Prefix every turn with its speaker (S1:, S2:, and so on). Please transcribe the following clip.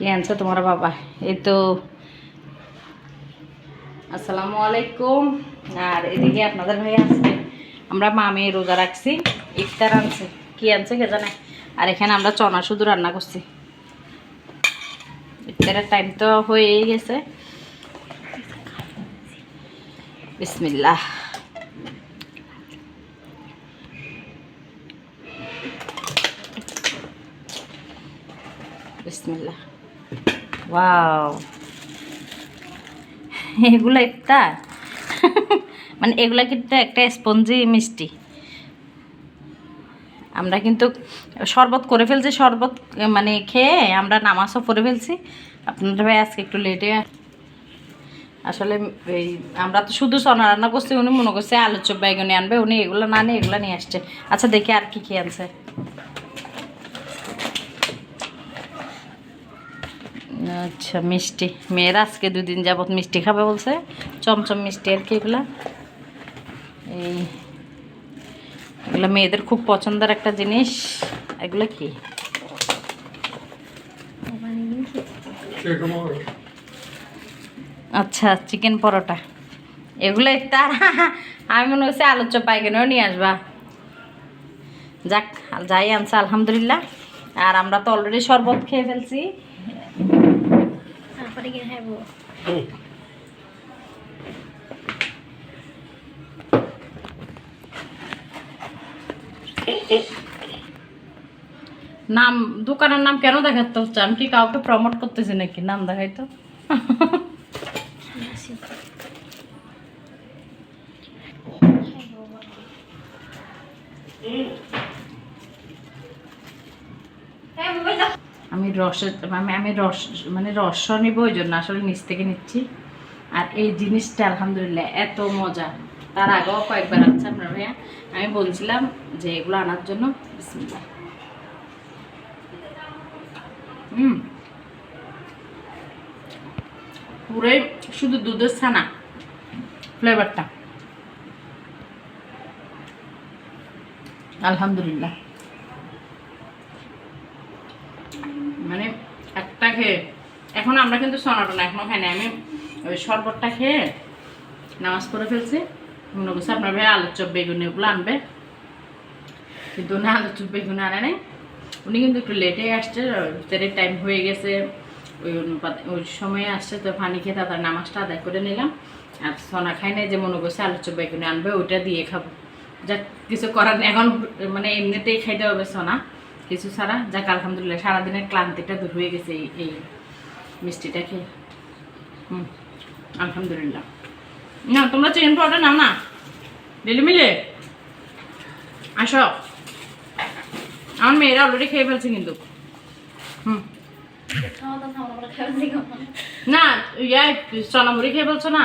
S1: কি আনছো তোমার বাবা? এই তো আসসালামু আলাইকুম। আর এদিকে আপনাদের ভাই আছে। আমরা মামি রোজা রাখছি, ইফতার আনছে। কি আনছে কে জানে? আর এখানে আমরা চনা শুধু রান্না করছি। ইফতারের টাইম তো হয়েই গেছে। বিসমিল্লাহ। বিসমিল্লাহ। ওয়াও এগুলো ইফতার মানে এগুলা কিন্তু একটা স্পঞ্জি মিষ্টি। আমরা কিন্তু শরবত করে ফেলছি, শরবত মানে খেয়ে আমরা নামাজও পরে ফেলছি। আপনাদের ভাই আজকে একটু লেটে আসলে এই আমরা তো শুধু চনা রান্না করছি, উনি মনে করছে আলু চপ, বেগুনি আনবে, উনি এগুলো না নিয়ে এগুলো নিয়ে আসছে। আচ্ছা দেখি আর কি কি আনছে। আচ্ছা মিষ্টি। মেয়েরা আজকে দুদিন যাবৎ মিষ্টি খাবে বলছে। চমচম মিষ্টি আর কি এগুলা। এই এগুলো মেয়েদের খুব পছন্দের একটা জিনিস। এগুলো কি? আচ্ছা চিকেন পরোটা। এগুলো তার, আমি মনে হচ্ছে আলুর চপ পাইকেনেও নিয়ে আসবা। যাক, যাই আনছে, আলহামদুলিল্লাহ। আর আমরা তো অলরেডি শরবত খেয়ে ফেলছি।
S2: কি খাব
S1: নাম দোকানের নাম কেন দেখাতে হচ্ছে? আমি কি কাউকে প্রমোট করতেছি নাকি? নাম দেখাই তো। আমি রসের আমি আমি রস মানে রস নিব ওই জন্য, আসলে নিচ থেকে নিচ্ছি। আর এই জিনিসটা আলহামদুলিল্লাহ, এত মজা। তার আগেও কয়েকবার আছে আপনার ভাইয়া। আমি বলছিলাম যে এগুলো আনার জন্য, বিসমিল্লাহ। হুম। পুরোই শুধু দুধের ছানা ফ্লেভারটা আলহামদুলিল্লাহ মানে একটা খেয়ে। এখন আমরা কিন্তু সোনাটা না এখনও খাই না আমি ওই শরবতটা খেয়ে নামাজ পড়ে ফেলছি। মনে করছে আপনার ভাই আলুর চপ বেগুনি ওগুলো আনবে। কিন্তু না আলুর চপ বেগুনি আনে নাই। উনি কিন্তু একটু লেটে আসছে ইফতারের টাইম হয়ে গেছে। ওই অনুপাতে, ওই সময়ে আসছে, তো পানি খেয়ে তাদের নামাজটা আদায় করে নিলাম। আর সোনা খাই নাই যে মনে করছে আলুর চপ বেগুনি আনবে, ওইটা দিয়ে খাব। যা কিছু করার এখন মানে এমনিতেই খাইতে হবে সোনা। কিছু ছাড়া। যাক আলহামদুলিল্লাহ সারাদিনের ক্লান্তিটা দূর হয়ে গেছে এই এই মিষ্টিটা খেয়ে। হুম আলহামদুলিল্লাহ। না তোমরা চিকেন পাউডার নাও না। ডেলি মিলে। আসো। আমার মেয়েরা অলরেডি খেয়ে ফেলছে কিন্তু। হুম। না ইয়া চনামুড়ি খেয়ে বলছো না?